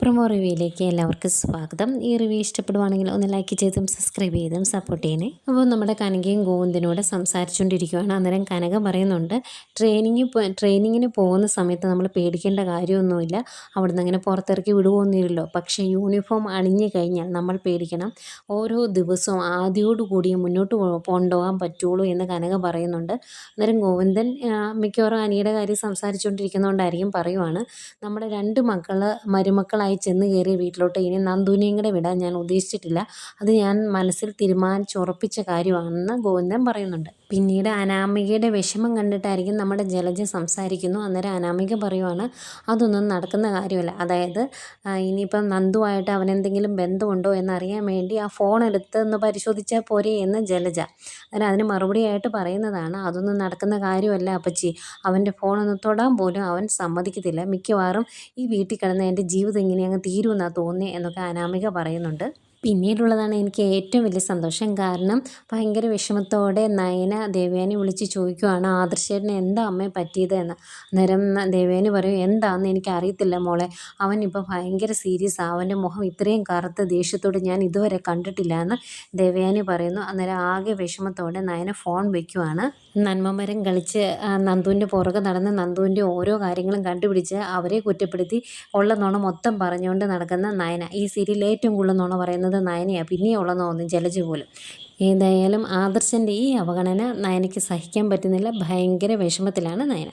Promo റിവ്യൂയിലേക്ക് എല്ലാവർക്കും സ്വാഗതം. ഈ റിവ്യൂ ഇഷ്ടപ്പെടുവാണെങ്കിൽ ഒന്ന് ലൈക്ക് ചെയ്തും സബ്സ്ക്രൈബ് ചെയ്തും സപ്പോർട്ട് ചെയ്യണേ. അപ്പോൾ നമ്മുടെ കനകയും ഗോവിന്ദനോട് സംസാരിച്ചുകൊണ്ടിരിക്കുകയാണ്. അന്നേരം കനക പറയുന്നുണ്ട് ട്രെയിനിങ് ട്രെയിനിങ്ങിന് പോകുന്ന സമയത്ത് നമ്മൾ പേടിക്കേണ്ട കാര്യമൊന്നുമില്ല. അവിടുന്ന് അങ്ങനെ പുറത്തിറക്കി വിടുവൊന്നുമില്ലല്ലോ. പക്ഷേ യൂണിഫോം അണിഞ്ഞു കഴിഞ്ഞാൽ നമ്മൾ പേടിക്കണം. ഓരോ ദിവസവും ആദ്യോടുകൂടി മുന്നോട്ട് കൊണ്ടുപോകാൻ പറ്റുള്ളൂ എന്ന് കനക പറയുന്നുണ്ട്. അന്നേരം ഗോവിന്ദൻ മിക്കവാറും അനിയുടെ കാര്യം സംസാരിച്ചുകൊണ്ടിരിക്കുന്നതുകൊണ്ടായിരിക്കും പറയുവാണ്. നമ്മുടെ രണ്ട് മക്കൾ മരുമക്കളായി ചെന്ന് കയറിയ വീട്ടിലോട്ട് ഇനി നന്ദുവിനെയും കൂടെ വിടാൻ ഞാൻ ഉദ്ദേശിച്ചിട്ടില്ല. അത് ഞാൻ മനസ്സിൽ തീരുമാനിച്ചുറപ്പിച്ച കാര്യമാണെന്ന് ഗോവിന്ദൻ പറയുന്നുണ്ട്. പിന്നീട് അനാമികയുടെ വിഷമം കണ്ടിട്ടായിരിക്കും നമ്മുടെ ജലജ സംസാരിക്കുന്നു. അന്നേരം അനാമിക പറയുവാണ് അതൊന്നും നടക്കുന്ന കാര്യമല്ല. അതായത് ഇനിയിപ്പം നന്ദുവായിട്ട് അവനെന്തെങ്കിലും ബന്ധമുണ്ടോ എന്നറിയാൻ വേണ്ടി ആ ഫോൺ എടുത്ത് ഒന്ന് പരിശോധിച്ചാൽ പോരെ എന്ന് ജലജ. അന്നേരം അതിന് മറുപടിയായിട്ട് പറയുന്നതാണ് അതൊന്നും നടക്കുന്ന കാര്യമല്ല അപ്പച്ചി. അവന്റെ ഫോണൊന്ന് തൊടാൻ പോലും അവൻ സമ്മതിക്കത്തില്ല. മിക്കവാറും ഈ വീട്ടിൽ കിടന്ന് എന്റെ ജീവിതം ഇങ്ങനെ അങ്ങ് തീരുമെന്നാണ് തോന്നുന്നത് എന്നൊക്കെ അനാമിക പറയുന്നുണ്ട്. പിന്നീടുള്ളതാണ് എനിക്ക് ഏറ്റവും വലിയ സന്തോഷം. കാരണം ഭയങ്കര വിഷമത്തോടെ നയന ദേവയാനി വിളിച്ച് ചോദിക്കുവാണ് ആദർശേട്ടന് എന്താ അമ്മയെ പറ്റിയത് എന്ന്? അന്നേരം ദേവയാനി പറയും എന്താണെന്ന് എനിക്ക് അറിയത്തില്ല മോളെ. അവൻ ഇപ്പോൾ ഭയങ്കര സീരിയസ് അവന്റെ മുഖം ഇത്രയും കറുത്ത ദേഷ്യത്തോടെ ഞാൻ ഇതുവരെ കണ്ടിട്ടില്ല എന്ന് ദേവയാനി പറയുന്നു. അന്നേരം ആകെ വിഷമത്തോടെ നയന ഫോൺ വയ്ക്കുവാണ് നന്മമരം കളിച്ച് നന്ദുവിന്റെ പുറകെ നടന്ന് നന്ദുവിന്റെ ഓരോ കാര്യങ്ങളും കണ്ടുപിടിച്ച് അവരെ കുറ്റപ്പെടുത്തി ഉള്ള നുണ മൊത്തം പറഞ്ഞുകൊണ്ട് നടക്കുന്ന നയന. ഈ സീരിയൽ ഏറ്റവും കൂടുതൽ നുണ പറയുന്നത് നയനയാണ് പിന്നെയും ഉള്ള തോന്നും ജലജ പോലും. ഏതായാലും ആദർശന്റെ ഈ അവഗണന നയനയ്ക്ക് സഹിക്കാൻ പറ്റുന്നില്ല. ഭയങ്കര വിഷമത്തിലാണ് നയന.